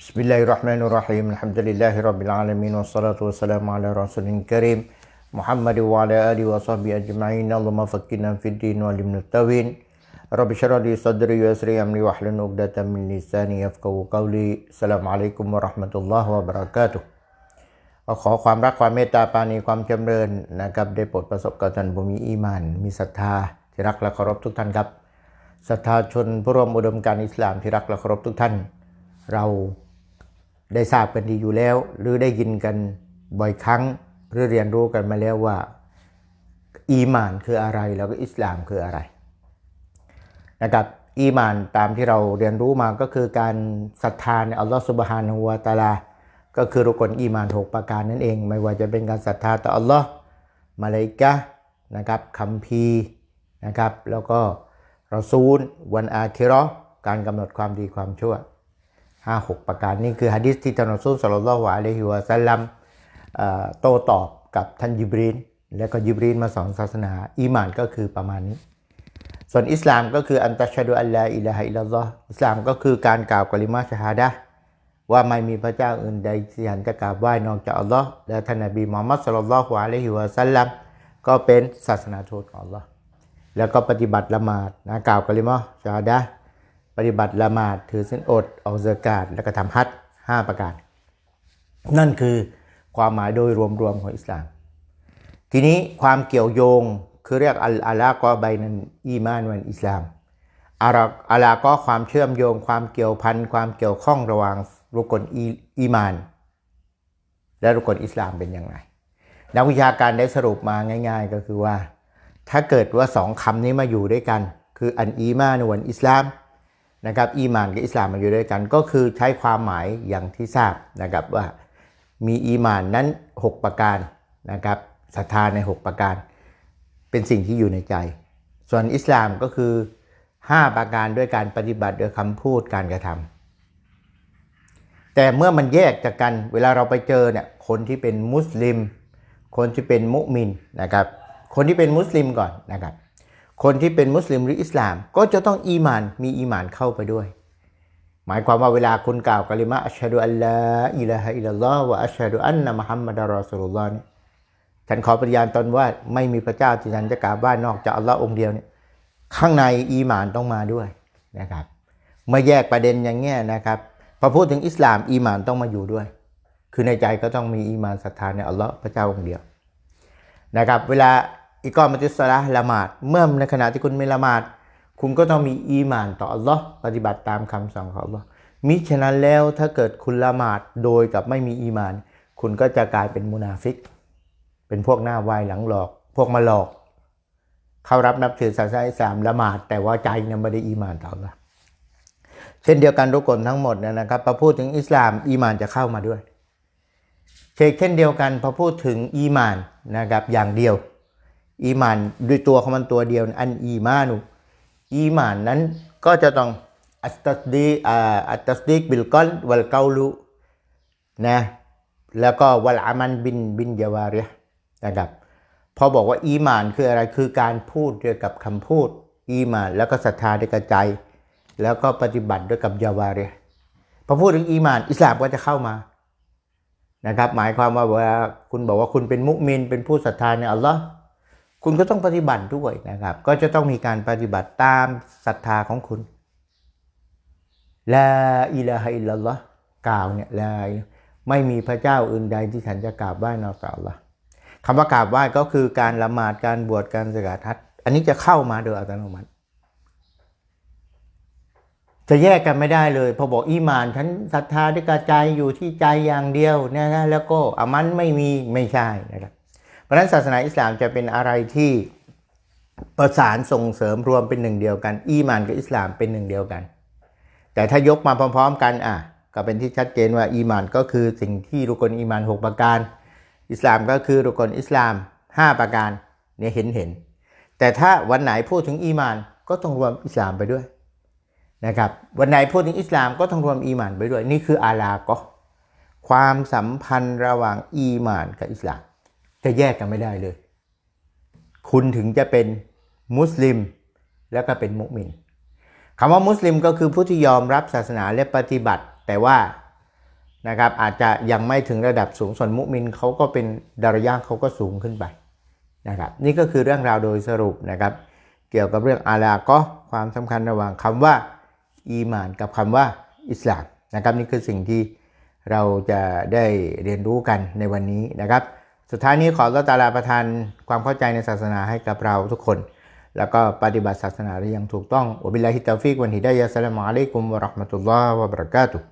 بسم الله الرحمن الرحيم الحمد لله رب العالمين والصلاة والسلام على رسول كريم محمد وعلى آله وصحبه أجمعين اللهم فقنا في الدين وعلمنا التوين رب اشرح لي صدري ويسر لي أمري واحلل عقدة من لساني يفقهوا قولي السلام عليكم ورحمة الله وبركاته ขอความรักความเมตตาปรานีความจำเริญนะครับได้โปรดประสบกับท่านผู้มีอีหมาน มีศรัทธาที่รักและเคารพทุกท่านครับศรัทธาชนผู้ร่วมอุดมการณ์อิสลามที่รักและเคารพทุกท่าน เรา ได้ทราบกันดีอยู่แล้ว หรือได้ยินกันบ่อยครั้ง หรือเรียนรู้กันมาแล้วว่า อีมานคืออะไรแล้วก็อิสลามคืออะไรนะครับอีมานตามที่เราเรียนรู้มาก็คือการศรัทธาในอัลลอฮฺสุบฮานะฮูวาตาลา ก็คือรุกลอีมานหกประการนั่นเอง ไม่ว่าจะเป็นการศรัทธาต่ออัลลอฮ์มาเลกะนะครับคัมภีร์นะครับ แล้วก็รอซูล วันอาคิราะห์การกำหนดความดีความชั่ว ห้าหกประการนี่คือฮะดิษที่ท่านอซูลสลลัลลอฮุอะลัยฮิวะสัลลัมโต้ตอบกับท่านยิบรีนแล้วก็ยิบรีนมาสอนศาสนาอีหมานก็คือประมาณนี้ ส่วนอิสลามก็คืออันตัชดุอัลลาอิลาฮะอิลลอฮ์อิสลามก็คือการกล่าวกลิมาชฮาดะว่าไม่มีพระเจ้าอื่นใดที่ฉันจะกราบไหว้นอกจากอัลลอฮ์และท่านนบีมุฮัมมัดสัลลัลลอฮุอะลัยฮิวะสัลลัมก็เป็นศาสนาทูตของอัลลอฮ์แล้วก็ปฏิบัติละหมาดนะกล่าวกลิมาชฮาดะ ปฏิบัติละหมาดถือศีลอดออกซากาตแล้วก็ทำฮัจห้าประการ นั่นคือความหมายโดยรวมๆของอิสลาม ทีนี้ความเกี่ยวโยงคือเรียกอัลอาลากอใบนันอีมานวันอิสลามอาราอาลาก็ความเชื่อมโยงความเกี่ยวพันความเกี่ยวข้องระหว่างรุกลอีอีมาน และรุกลอิสลามเป็นอย่างไรนักวิชาการได้สรุปมาง่าย ๆ ก็คือว่า ถ้าเกิดว่าสองคำนี้มาอยู่ด้วยกัน คืออันอีมานวันอิสลาม นะครับอีมานกับอิสลามมาอยู่ด้วยกัน ก็คือใช้ความหมายอย่างที่ทราบนะครับว่ามีอีมานนั้น 6 ประการนะครับศรัทธาใน 6 ประการ เป็นสิ่งที่อยู่ในใจ ส่วนอิสลามก็คือ 5 ประการด้วยการปฏิบัติโดยคำพูดการกระทำแต่เมื่อมันแยกจากกันเวลาเราไปเจอเนี่ยคนที่เป็นมุสลิม คนที่เป็นมุมินนะครับคนที่เป็นมุสลิมก่อนนะครับ คนที่เป็นมุสลิมหรืออิสลาม ก็จะต้องอีมานมีอีมานเข้าไปด้วย หมายความว่าเวลาคุณกล่าวกะลิมะอัชฮะดุอัลลาอิลาฮะอิลลัลลอฮ์วะอัชฮะดุอันนะมุฮัมมัดรอสูลุลลอฮ์เนี่ยฉันขอปฏิญาณตนว่าไม่มีพระเจ้าที่ฉันจะกราบไหว้นอกจากอัลลอฮ์องค์เดียวเนี่ยข้างในอีมานต้องมาด้วยนะครับเมื่อแยกประเด็นอย่างเงี้ยนะครับพอพูดถึงอิสลามอีมานต้องมาอยู่ด้วย คือในใจก็ต้องมีอีมานศรัทธาในอัลลอฮ์พระเจ้าองค์เดียวนะครับ เวลา อิกอมัติสละละหมาดเมื่อในขณะที่คุณไม่ละหมาด คุณก็ต้องมีอีมานต่ออัลลอฮ์ปฏิบัติตามคำสั่งของอัลลอฮ์มิฉะนั้นแล้วถ้าเกิดคุณละหมาดโดยกับไม่มีอีมาน คุณก็จะกลายเป็นมุนาฟิก เป็นพวกหน้าไหวหลังหลอก พวกมาหลอก เขารับนับถือศาสนาอิสลามละหมาด แต่ว่าใจเนี่ยไม่ได้อีมานต่ออัลลอฮ์เช่นเดียวกันทุกคนทั้งหมดนะครับพอพูดถึงอิสลามอีมานจะเข้ามาด้วยเช่นเดียวกันพอพูดถึงอีมานนะครับอย่างเดียว อีหมานด้วยตัวของมันตัวเดียวอันอีมานุอีหมานนั้นก็จะต้องอัตตัสดีอัตตัสดีกบิลกอลวัลเกาลุนะแล้วก็วัลอามันบินบินยาวารียนะครับพอบอกว่าอีหมานคืออะไรคือการพูดด้วยกับคำพูดอีหมาน แล้วก็ศรัทธาด้วยกับใจ แล้วก็ปฏิบัติด้วยกับยาวารียพอพูดถึงอีหมาน อิสลามก็จะเข้ามานะครับ หมายความว่าเวลาคุณบอกว่าคุณเป็นมุมินเป็นผู้ศรัทธาในอัลลอฮ์ คุณก็ต้องปฏิบัติด้วยนะครับ ก็จะต้องมีการปฏิบัติตามศรัทธาของคุณลาอิลาฮะอิลลัลลอฮ์กล่าวเนี่ยลาไม่มีพระเจ้าอื่นใดที่ฉันจะกราบไหว้นอกจากอัลลอฮ์คำว่ากราบไหว้ก็คือการละหมาดการบวชการสกาทัดอันนี้จะเข้ามาโดยอัตโนมัติ จะแยกกันไม่ได้เลย พอบอกอีมานฉันศรัทธาด้วยกระใจอยู่ที่ใจอย่างเดียวนะนะแล้วก็อามันไม่มีไม่ใช่นะครับ ราะฉะนั้นศาสนาอิสลามจะเป็นอะไรที่ประสานส่งเสริมรวมเป็นหนึ่งเดียวกัน อีมานกับอิสลามเป็นหนึ่งเดียวกัน แต่ถ้ายกมาพร้อม ๆ กันอะก็เป็นที่ชัดเจนว่าอีมานก็คือสิ่งที่รุกลอีมาน 6 ประการ อิสลามก็คือรุกลอิสลาม 5 ประการเนี่ยเห็นเห็น แต่ถ้าวันไหนพูดถึงอีมานก็ต้องรวมอิสลามไปด้วยนะครับวันไหนพูดถึงอิสลามก็ต้องรวมอีมานไปด้วย นี่คืออาลาก็ความสัมพันธ์ระหว่างอีมานกับอิสลาม จะแยกกันไม่ได้เลย คุณถึงจะเป็นมุสลิมแล้วก็เป็นมุมินคำว่ามุสลิมก็คือผู้ที่ยอมรับศาสนาและปฏิบัติ แต่ว่านะครับอาจจะยังไม่ถึงระดับสูงส่วนมุมินเขาก็เป็นดารยะห์เขาก็สูงขึ้นไปนะครับนี่ก็คือเรื่องราวโดยสรุปนะครับเกี่ยวกับเรื่องอาลาก็ความสำคัญระหว่างคำว่าอีหมานกับคำว่าอิสลามนะครับนี่คือสิ่งที่เราจะได้เรียนรู้กันในวันนี้นะครับ สุดท้ายนี้ขอรัตาลาประทานความเข้าใจในศาสนาให้กับเราทุกคน แล้วก็ปฏิบัติศาสนาได้อย่างถูกต้องอับิลลาฮิตาฟิกวันฮิดายะสลามอะลัยกุมวะราะห์มะตุลลอฮ์วะบะเราะกาตุฮ์